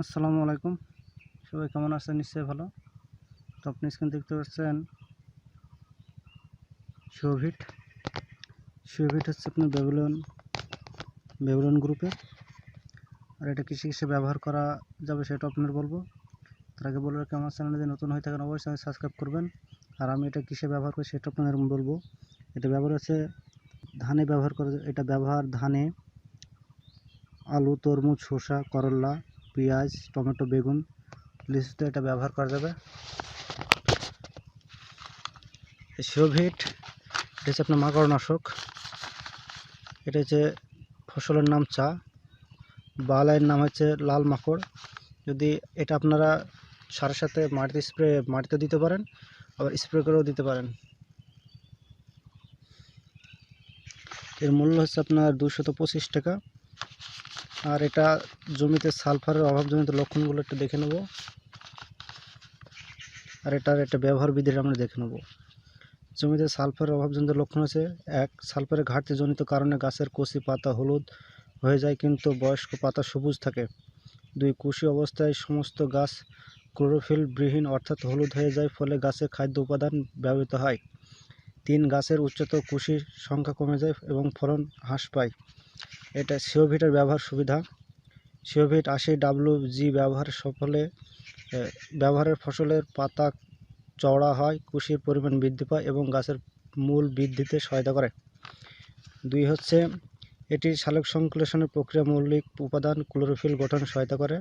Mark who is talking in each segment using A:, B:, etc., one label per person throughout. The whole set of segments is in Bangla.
A: আসসালামু আলাইকুম। সবাই কেমন আছেন? নিশ্চয়ই ভালো। তো আপনি স্ক্রিন দেখতে পাচ্ছেন শিওভিট শিওভিট হচ্ছে আপনার ব্যাবিলন ব্যাবিলন গ্রুপের আর এটা কৃষি হিসেবে ব্যবহার করা যাবে সেটা আপনার বলব। তার আগে বলে রাখি, আমার যদি নতুন হয়ে থাকেন, অবশ্যই সাবস্ক্রাইব করবেন। আর আমি এটা কিসে ব্যবহার করি সেটা আপনাদের বলব। এটা ব্যবহার হচ্ছে ধানে ব্যবহার করা এটা ব্যবহার ধানে, আলু, তরমুজ, শসা, করলা পেঁয়াজ, টমেটো, বেগুন, লিচুতে এটা ব্যবহার করা যাবে। শিওভিট এটা হচ্ছে আপনার মাকড়নাশক। এটা হচ্ছে ফসলের নাম চা। বালাইয়ের নাম হচ্ছে লাল মাকড়। যদি এটা আপনারা সারের সাথে মাটিতে স্প্রে, মাটিতে দিতে পারেন, আবার স্প্রে করেও দিতে পারেন। এর মূল্য হচ্ছে আপনার দুশত পঁচিশ টাকা। আর এটা জমিতে সালফারের অভাবজনিত লক্ষণগুলো একটু দেখে নেব। আর এটার একটা ব্যবহার বিধিটা আমরা দেখে নেব। জমিতে সালফারের অভাবজনিত লক্ষণ আছে। এক, সালফারের ঘাটতিজনিত কারণে গাছের কচি পাতা হলুদ হয়ে যায়, কিন্তু বয়স্ক পাতা সবুজ থাকে। দুই, কুশি অবস্থায় সমস্ত গাছ ক্লোরোফিল বিহীন অর্থাৎ হলুদ হয়ে যায়, ফলে গাছের খাদ্য উপাদান ব্যবহৃত হয়। তিন, গাছের উচ্চতর কুশির সংখ্যা কমে যায় এবং ফলন হ্রাস পায়। এটা সিওভিটের ব্যবহার সুবিধা। সিওভিট আশি ডাব্লু জি ব্যবহারের সফলে ব্যবহারের ফসলের পাতা চওড়া হয়, কুশির পরিমাণ বৃদ্ধি পায় এবং গাছের মূল বৃদ্ধিতে সহায়তা করে। দুই হচ্ছে, এটি সালোক সংশ্লেষণের প্রক্রিয়া মৌলিক উপাদান ক্লোরোফিল গঠন সহায়তা করে।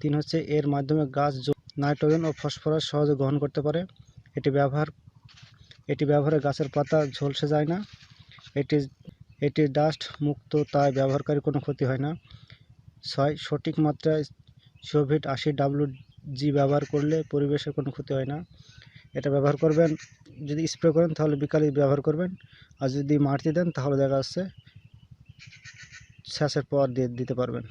A: তিন হচ্ছে, এর মাধ্যমে গাছ নাইট্রোজেন ও ফসফরাস সহজে গ্রহণ করতে পারে। এটি ব্যবহার, এটি ব্যবহারে গাছের পাতা ঝলসে যায় না। এটি এটি ডাস্ট মুক্ত, তাই ব্যবহারকারী কোনো ক্ষতি হয় না। ছয়, সঠিক মাত্রায় সোভিট আশি ডাব্লু জি ব্যবহার করলে পরিবেশের কোনো ক্ষতি হয় না। এটা ব্যবহার করবেন, যদি স্প্রে করেন তাহলে বিকালে ব্যবহার করবেন, আর যদি মাটি দেন তাহলে দেখা যাচ্ছে শ্বাসের পর দিয়ে দিতে পারবেন।